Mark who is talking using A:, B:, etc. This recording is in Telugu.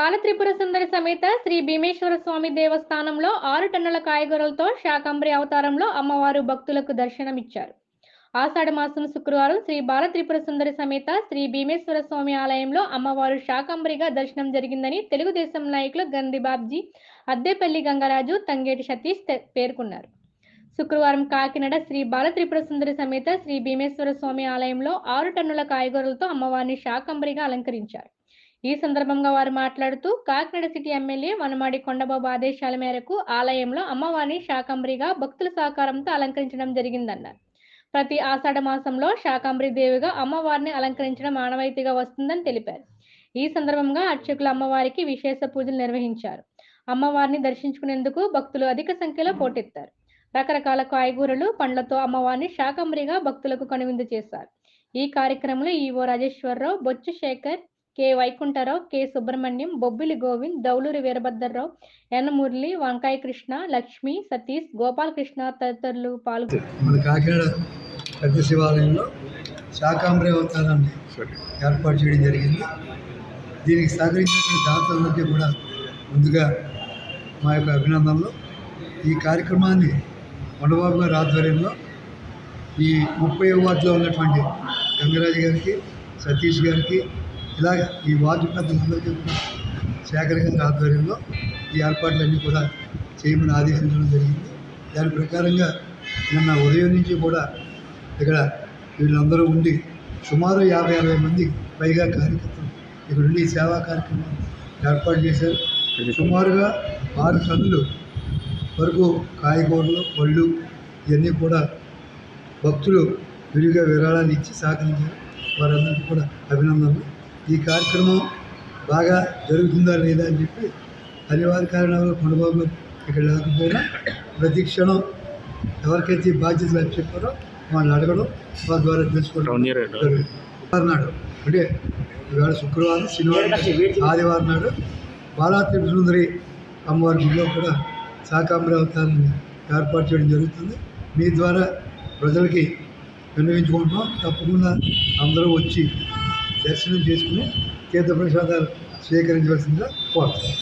A: బాలత్రిపుర సుందరి సమేత శ్రీ భీమేశ్వర స్వామి దేవస్థానంలో ఆరు టన్నుల కాయగూరలతో శాకంబరి అవతారంలో అమ్మవారు భక్తులకు దర్శనమిచ్చారు. ఆషాఢ మాసం శుక్రవారం శ్రీ బాలత్రిపుర సుందరి సమేత శ్రీ భీమేశ్వర స్వామి ఆలయంలో అమ్మవారు శాకంబరిగా దర్శనం జరిగిందని తెలుగుదేశం నాయకులు గందిబాబ్జీ అద్దేపల్లి గంగరాజు తంగేటి సతీష్ పేర్కొన్నారు. శుక్రవారం కాకినాడ శ్రీ బాలత్రిపుర సుందరి సమేత శ్రీ భీమేశ్వర స్వామి ఆలయంలో ఆరు టన్నుల కాయగూరలతో అమ్మవారిని శాకంబరిగా అలంకరించారు. ఈ సందర్భంగా వారు మాట్లాడుతూ కాకినాడ సిటీ ఎమ్మెల్యే వనమాడి కొండబాబు ఆదేశాల మేరకు ఆలయంలో అమ్మవారిని శాకంబరిగా భక్తుల సహకారంతో అలంకరించడం జరిగిందన్నారు. ప్రతి ఆషాఢ మాసంలో శాకంబరి దేవిగా అమ్మవారిని అలంకరించడం ఆనవాయితీగా వస్తుందని తెలిపారు. ఈ సందర్భంగా అర్చకులు అమ్మవారికి విశేష పూజలు నిర్వహించారు. అమ్మవారిని దర్శించుకునేందుకు భక్తులు అధిక సంఖ్యలో పోటెత్తారు. రకరకాల కాయగూరలు పండ్లతో అమ్మవారిని శాకంబరిగా భక్తులకు కనువిందు చేశారు. ఈ కార్యక్రమంలో EO Rajeswara Rao Bochu Shekhar K Vaikuntha Rao K Subrahmanyam Bobbili Govind Dauluri Veerabhadra Rao N Murali Vankaya Krishna Lakshmi Satish Gopalakrishna తదితరులు పాల్గొన్నారు
B: మన కాకినాడ పెద్ద శివాలయంలో శాకాంబరి అవతారాన్ని ఏర్పాటు చేయడం జరిగింది. దీనికి సహకరించినటువంటి దాతలందరికీ కూడా ముందుగా మా యొక్క అభినందనలు. ఈ కార్యక్రమాన్ని కొండబాబు గారి ఆధ్వర్యంలో ఈ ముప్పై వార్డులో ఉన్నటువంటి గంగరాజు గారికి సతీష్ గారికి ఇలాగ ఈ వార్డు పెద్దలందరికీ కూడా ఆధ్వర్యంలో ఈ ఏర్పాట్లన్నీ కూడా చేయమని ఆదేశించడం జరిగింది. దాని ప్రకారంగా నిన్న ఉదయం నుంచి కూడా ఇక్కడ వీళ్ళందరూ ఉండి సుమారు యాభై అరవై మంది పైగా కార్యకర్తలు ఇక్కడ ఉండి సేవా కార్యక్రమం ఏర్పాటు చేశారు. సుమారుగా ఆరు టన్నులు వరకు కాయగూరలు పళ్ళు ఇవన్నీ కూడా భక్తులు విరిగా విరాళాలు ఇచ్చి సహకరించారు. వారందరికీ కూడా అభినందనలు. ఈ కార్యక్రమం బాగా జరుగుతుందా లేదా అని చెప్పి అనివార్య కారణాలు కొండబాబు ఇక్కడ లేకపోయినా ప్రతి క్షణం ఎవరికైతే బాధ్యతలు చెప్పారో వాళ్ళని అడగడం వాళ్ళ ద్వారా తెలుసుకోవడం జరుగుతుంది. నాడు. అంటే ఇవాళ శుక్రవారం శనివారం ఆదివారం నాడు బాలాత్రి సుందరి అమ్మవారి గుడిలో కూడా శాకాంబరి అవతారాన్ని ఏర్పాటు చేయడం జరుగుతుంది. మీ ద్వారా ప్రజలకి విన్నవించుకుంటున్నాం. తప్పకుండా అందరూ వచ్చి దర్శనం చేసుకుని తీర్థ ప్రసాదాలు స్వీకరించవలసిందిగా కోరుతున్నాను